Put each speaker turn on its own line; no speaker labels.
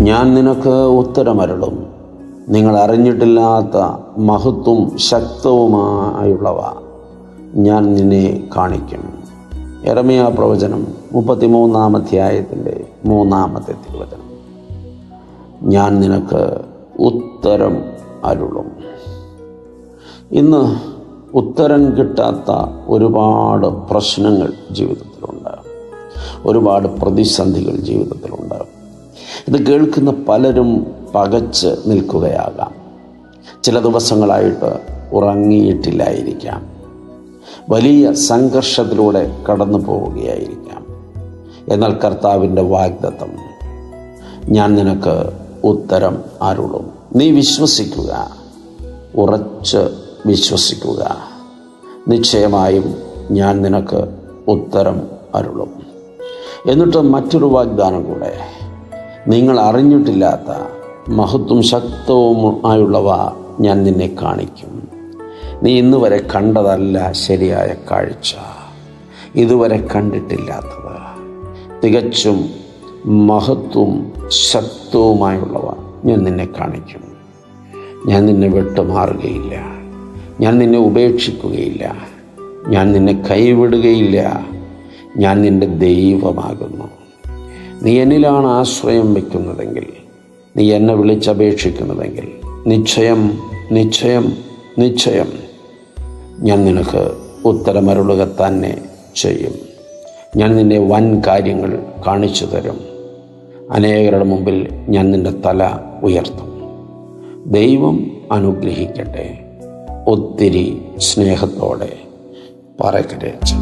ഞാൻ നിനക്ക് ഉത്തരമരുളും. നിങ്ങൾ അറിഞ്ഞിട്ടില്ലാത്ത മഹത്വം ശക്തവുമായുള്ളവ ഞാൻ നിന്നെ കാണിക്കും. എറമിയ പ്രവചനം മുപ്പത്തിമൂന്നാം അധ്യായത്തിന്റെ മൂന്നാമത്തെ തിരുവചനം. ഞാൻ നിനക്ക് ഉത്തരം അരുളും. ഇന്ന് ഉത്തരം കിട്ടാത്ത ഒരുപാട് പ്രശ്നങ്ങൾ ജീവിതത്തിലുണ്ട്. ഒരുപാട് പ്രതിസന്ധികൾ ജീവിതത്തിലുണ്ട്. ഇത് കേൾക്കുന്ന പലരും പകച്ച് നിൽക്കുകയാകാം. ചില ദിവസങ്ങളായിട്ട് ഉറങ്ങിയിട്ടില്ലായിരിക്കാം. വലിയ സംഘർഷത്തിലൂടെ കടന്നു പോവുകയായിരിക്കാം. എന്നാൽ കർത്താവിന്റെ വാഗ്ദത്തം ഞാൻ നിനക്ക് ഉത്തരം അരുളും. നീ വിശ്വസിക്കുക. ഉറച്ച് വിശ്വസിക്കുക. നിശ്ചയമായും ഞാൻ നിനക്ക് ഉത്തരം അരുളും. എന്നിട്ട് മറ്റൊരു വാഗ്ദാനം കൂടെ നിങ്ങൾ അറിഞ്ഞിട്ടില്ലാത്ത മഹത്വം ശക്തവും ആയുള്ളവ ഞാൻ നിന്നെ കാണിക്കും. നീ ഇന്ന് വരെ കണ്ടതല്ല ശരിയായ കാഴ്ച. ഇതുവരെ കണ്ടിട്ടില്ലാത്തത് തികച്ചും മഹത്വം ശക്തവുമായുള്ളവ ഞാൻ നിന്നെ കാണിക്കും. ഞാൻ നിന്നെ വിട്ടുമാറുകയില്ല. ഞാൻ നിന്നെ ഉപേക്ഷിക്കുകയില്ല. ഞാൻ നിന്നെ കൈവിടുകയില്ല. ഞാൻ നിന്റെ ദൈവമാകുന്നു. നീ എന്നിലാണ് ആശ്രയം വയ്ക്കുന്നതെങ്കിൽ നീ എന്നെ വിളിച്ചപേക്ഷിക്കുന്നതെങ്കിൽ നിശ്ചയം നിശ്ചയം നിശ്ചയം ഞാൻ നിനക്ക് ഉത്തരമരുളുക തന്നെ ചെയ്യും. ഞാൻ നിന്നെ വൻ കാര്യങ്ങൾ കാണിച്ചു തരും. അനേകരുടെ മുമ്പിൽ ഞാൻ നിന്റെ തല ഉയർത്തും. ദൈവം അനുഗ്രഹിക്കട്ടെ. ഒത്തിരി സ്നേഹത്തോടെ പറക്കരേച്ച